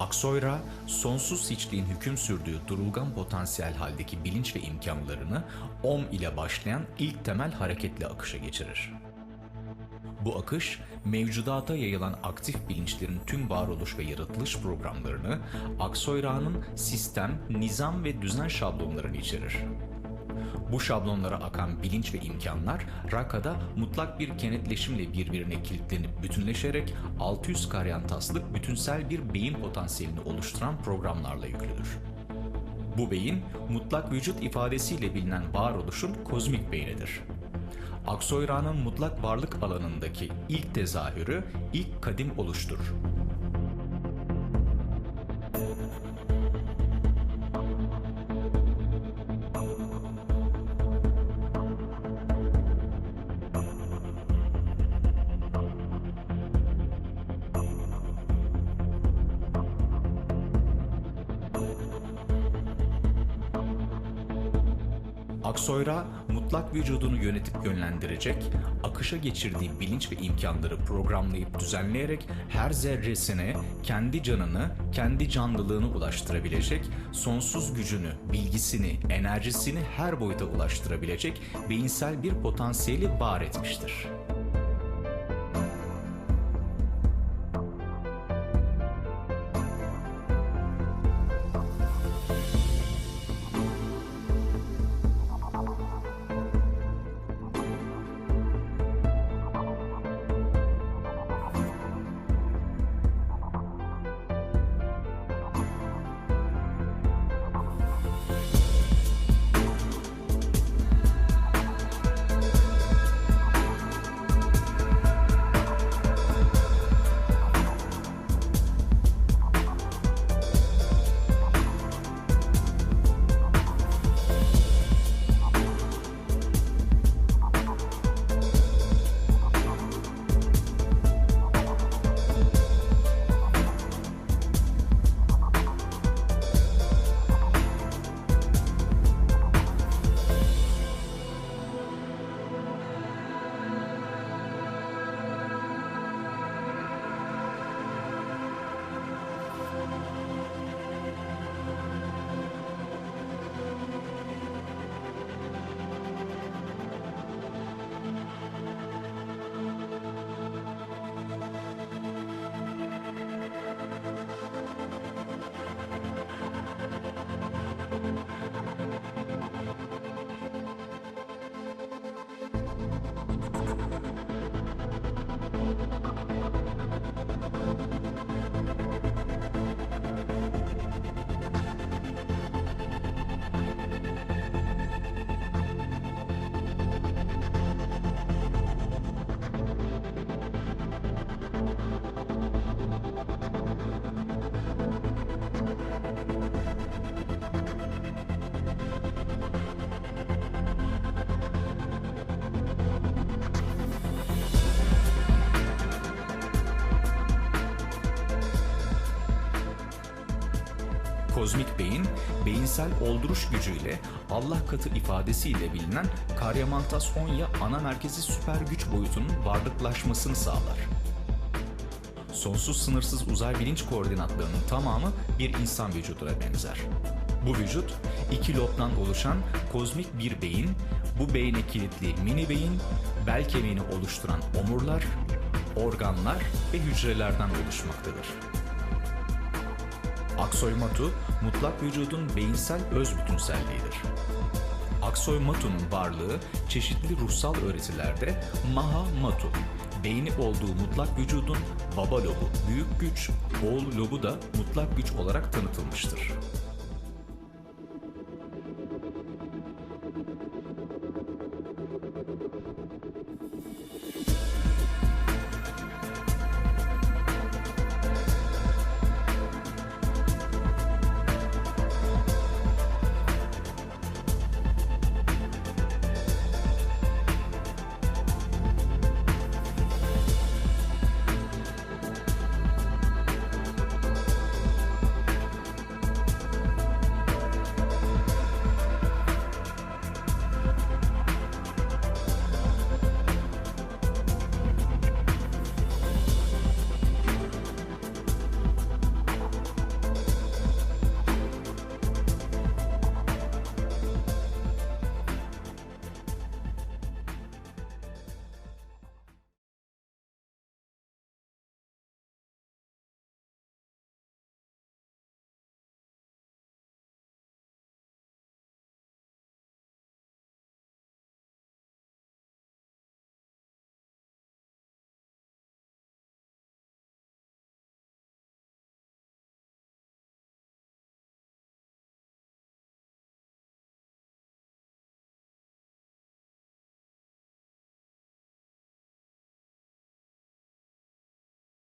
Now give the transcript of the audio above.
Aksoyra, sonsuz hiçliğin hüküm sürdüğü durulgan potansiyel haldeki bilinç ve imkanlarını OM ile başlayan ilk temel hareketli akışa geçirir. Bu akış, mevcudata yayılan aktif bilinçlerin tüm varoluş ve yaratılış programlarını Aksoyra'nın sistem, nizam ve düzen şablonlarını içerir. Bu şablonlara akan bilinç ve imkanlar Raka'da mutlak bir kenetleşimle birbirine kilitlenip bütünleşerek 600 karyantaslık bütünsel bir beyin potansiyelini oluşturan programlarla yüklüdür. Bu beyin mutlak vücut ifadesiyle bilinen varoluşun kozmik beynidir. Aksoyra'nın mutlak varlık alanındaki ilk tezahürü ilk kadim oluştur. Aksoyra mutlak vücudunu yönetip yönlendirecek, akışa geçirdiği bilinç ve imkanları programlayıp düzenleyerek her zerresine kendi canını, kendi canlılığını ulaştırabilecek, sonsuz gücünü, bilgisini, enerjisini her boyuta ulaştırabilecek beyinsel bir potansiyeli var etmiştir. Kozmik beyin, beyinsel olduruş gücüyle Allah katı ifadesiyle bilinen Karyamantas Onya ana merkezi süper güç boyutunun varlıklaşmasını sağlar. Sonsuz sınırsız uzay bilinç koordinatlarının tamamı bir insan vücuduna benzer. Bu vücut iki lobdan oluşan kozmik bir beyin, bu beyne kilitli mini beyin, bel kemiğini oluşturan omurlar, organlar ve hücrelerden oluşmaktadır. Aksoy Matu, mutlak vücudun beyinsel öz bütünselliğidir. Aksoy Matu'nun varlığı çeşitli ruhsal öğretilerde Maha Matu, beyni olduğu mutlak vücudun baba lobu, büyük güç, oğul lobu da mutlak güç olarak tanıtılmıştır.